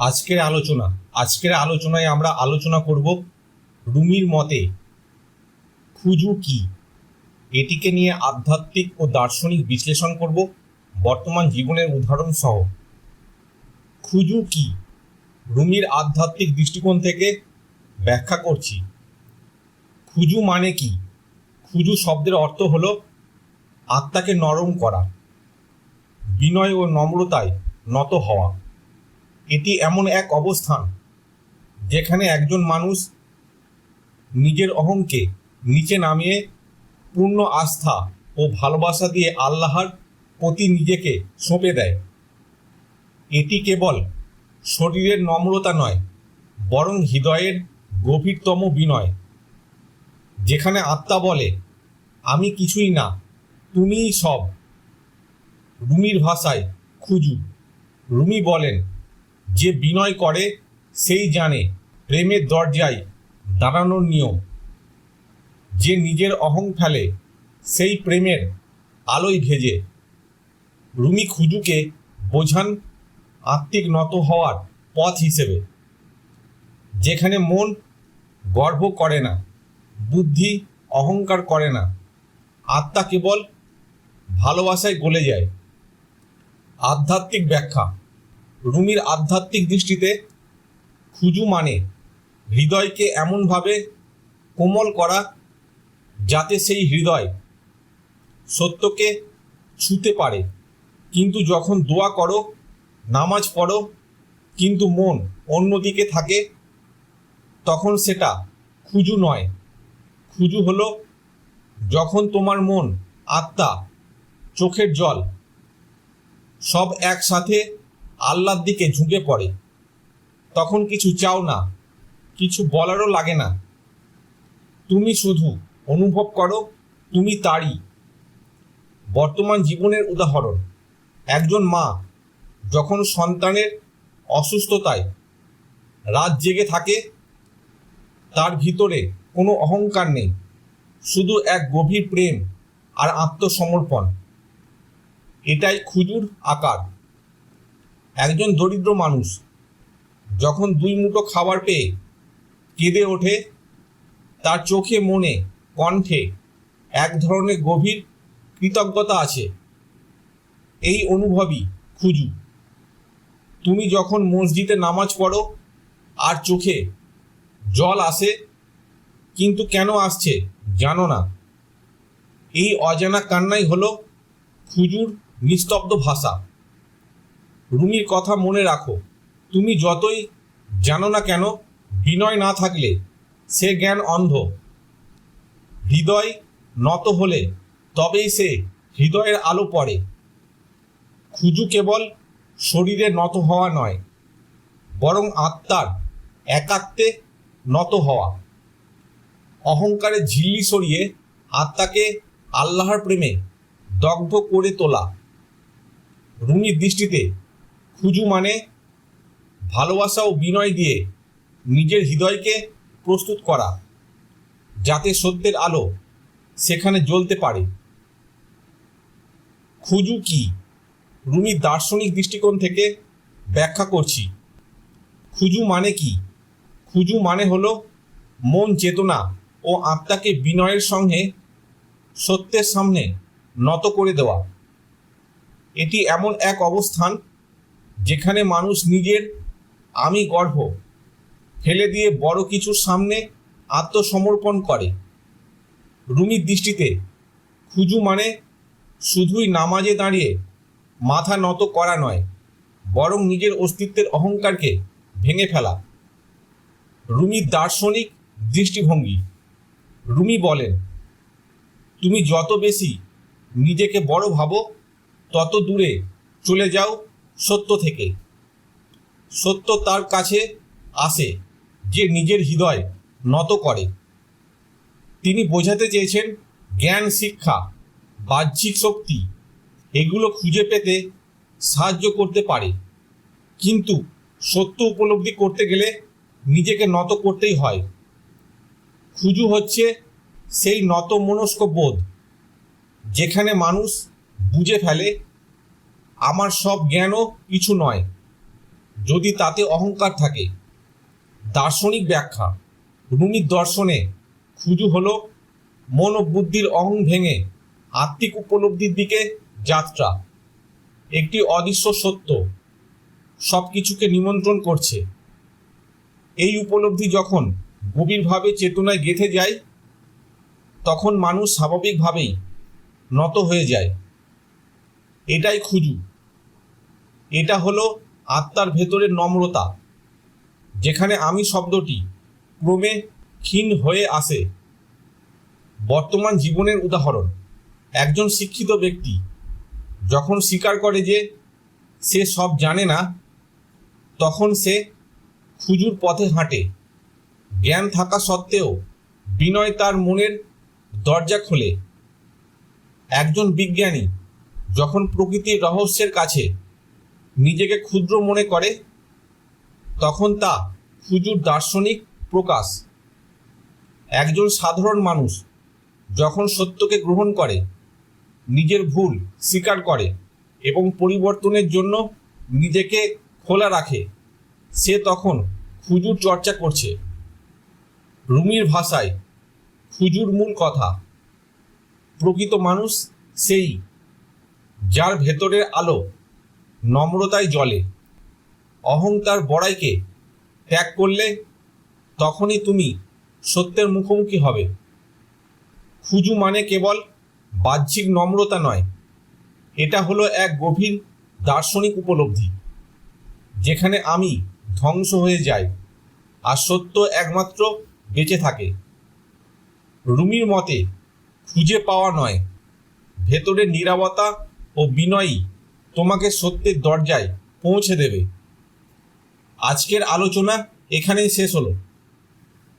আজকের আলোচনা, আজকের আলোচনায় আমরা আলোচনা করব রুমির মতে খুজু কি? এটিকে নিয়ে আধ্যাত্মিক ও দার্শনিক বিশ্লেষণ করব। বর্তমান জীবনের উদাহরণ সহ। খুজু কি? রুমির আধ্যাত্মিক দৃষ্টিকোণ থেকে ব্যাখ্যা করছি। খুজু মানে কি? খুজু শব্দের অর্থ হলো আত্মাকে নরম করা, বিনয় ও নম্রতায় নত হওয়া। এটি এমন এক অবস্থান যেখানে একজন মানুষ নিজের অহংকে নিচে নামিয়ে পূর্ণ আস্থা ও ভালোবাসা দিয়ে আল্লাহর প্রতি নিজেকে সঁপে দেয়। এটি কেবল শরীরের নম্রতা নয়, বরং হৃদয়ের গভীরতম বিনয়, যেখানে আত্মা বলে, আমি কিছুই না, তুমিই সব। রুমির ভাষায়, খুজু। রুমি বলেন যে বিনয় করে, সেই জানে, প্রেমের দরজায় দাঁড়ানোর নিয়ম। যে নিজের অহং ফেলে, সেই প্রেমের আলোয় ভেজে। রুমি খুজুকে বোঝান আত্মিক নত হওয়ার পথ হিসেবে। যেখানে মন গর্ব করে না, বুদ্ধি অহংকার করে না, আত্মা কেবল ভালোবাসায় গলে যায়। আধ্যাত্মিক ব্যাখ্যা। রুমির আধ্যাত্মিক দৃষ্টিতে খুজু মানে হৃদয়কে এমনভাবে কোমল করা যাতে সেই হৃদয় সত্যকে ছুতে পারে। কিন্তু যখন দোয়া করো, নামাজ পড়ো, কিন্তু মন অন্যদিকে থাকে, তখন সেটা খুজু নয়। খুজু হলো যখন তোমার মন, আত্মা, চোখের জল সব একসাথে আল্লাহর দিকে ঝুঁকে পড়ে। তখন কিছু চাও না, কিছু বলারও লাগে না। তুমি শুধু অনুভব করো, তুমি তারই। বর্তমান জীবনের উদাহরণ, একজন মা যখন সন্তানের অসুস্থতায় রাত জেগে থাকে, তার ভিতরে কোনো অহংকার নেই, শুধু এক গভীর প্রেম আর আত্মসমর্পণ। এটাই খুজুর আকার। একজন দরিদ্র মানুষ যখন দুই মুঠো খাবার পেয়ে কেঁদে ওঠে, তার চোখে, মনে, কণ্ঠে এক ধরনের গভীর কৃতজ্ঞতা আছে। এই অনুভবই খুজু। তুমি যখন মসজিদে নামাজ পড়ো আর চোখে জল আসে, কিন্তু কেন আসছে জানো না। এই অজানা কান্নাই হলো খুজুর নিস্তব্ধ ভাষা। রুমির কথা মনে রাখো। তুমি যতই জানো না কেন, বিনয় না থাকলে সে জ্ঞান অন্ধ। হৃদয় নত হলে তবেই সে হৃদয়ের আলো পড়ে। খুজু কেবল শরীরে নত হওয়া নয়, বরং আত্মার একাত্মে নত হওয়া। অহংকারে ঝিল্লি সরিয়ে আত্মাকে আল্লাহর প্রেমে দগ্ধ করে তোলা। রুমির দৃষ্টিতে খুজু মানে ভালোবাসা ও বিনয় দিয়ে নিজের হৃদয়কে প্রস্তুত করা, যাতে সত্যের আলো সেখানে জ্বলতে পারে। খুজু কি? রুমির দার্শনিক দৃষ্টিকোণ থেকে ব্যাখ্যা করছি। খুজু মানে কি? খুজু মানে হলো মন চেতনা ও আত্মাকে বিনয়ের সঙ্গে সত্যের সামনে নত করে দেওয়া। এটি এমন এক অবস্থান যেখানে মানুষ নিজের আমি গর্ভ ফেলে দিয়ে বড় কিছুর সামনে আত্মসমর্পণ করে। রুমির দৃষ্টিতে খুজু মানে শুধুই নামাজে দাঁড়িয়ে মাথা নত করা নয়, বরং নিজের অস্তিত্বের অহংকারকে ভেঙে ফেলা। রুমির দার্শনিক দৃষ্টিভঙ্গি। রুমি বলেন, তুমি যত বেশি নিজেকে বড় ভাবো, তত দূরে চলে যাও সত্য থেকে। সত্য তার কাছে আসে, যে নিজের হৃদয় নত করে। তিনি বোঝাতে চেয়েছেন, জ্ঞান, শিক্ষা, বাহ্যিক শক্তি, এগুলো খুঁজে পেতে সাহায্য করতে পারে। কিন্তু সত্য উপলব্ধি করতে গেলে নিজেকে নত করতেই হয়। খুজু হচ্ছে সেই নত মনস্ক বোধ, যেখানে মানুষ বুঝে ফেলে আমার সব জ্ঞানও কিছু নয়। যদি তাতে অহংকার থাকে, দার্শনিক ব্যাখ্যা রুমির দর্শনে খুজু হলো মন ও বুদ্ধির অহং ভেঙে আত্মিক উপলব্ধির দিকে যাত্রা। একটি অদৃশ্য সত্য সব কিছুকে নিমন্ত্রণ করছে। এই উপলব্ধি যখন গভীরভাবে চেতনায় গেঁথে যায়, তখন মানুষ স্বাভাবিকভাবেই নত হয়ে যায়। এটাই খুজু। এটা হলো আত্মার ভেতরের নম্রতা, যেখানে আমি শব্দটি ক্রমে ক্ষীণ হয়ে আসে। বর্তমান জীবনের উদাহরণ, একজন শিক্ষিত ব্যক্তি যখন স্বীকার করে যে সে সব জানে না, তখন সে খুজুর পথে হাঁটে। জ্ঞান থাকা সত্ত্বেও বিনয় তার মনের দরজা খোলে। একজন বিজ্ঞানী যখন প্রকৃতির রহস্যের কাছে নিজেকে ক্ষুদ্র মনে করে, তখন তা খুজুর দার্শনিক প্রকাশ। একজন সাধারণ মানুষ যখন সত্যকে গ্রহণ করে, নিজের ভুল স্বীকার করে এবং পরিবর্তনের জন্য নিজেকে খোলা রাখে, সে তখন খুজুর চর্চা করছে। রুমির ভাষায় খুজুর মূল কথা। প্রকৃত মানুষ সেই যার ভেতরের আলো নম্রতায় জলে। অহংকার বড়াইকে ত্যাগ করলে তখনই তুমি সত্যের মুখোমুখি হবে। খুজু মানে কেবল বাহ্যিক নম্রতা নয়, এটা হলো এক গভীর দার্শনিক উপলব্ধি, যেখানে আমি ধ্বংস হয়ে যাই আর সত্য একমাত্র বেঁচে থাকে। রুমির মতে, খুঁজে পাওয়া নয়, ভেতরে নীরবতা ও বিনয়ী তোমাকে সত্যের দরজায় পৌঁছে দেবে। আজকের আলোচনা এখানেই শেষ হলো।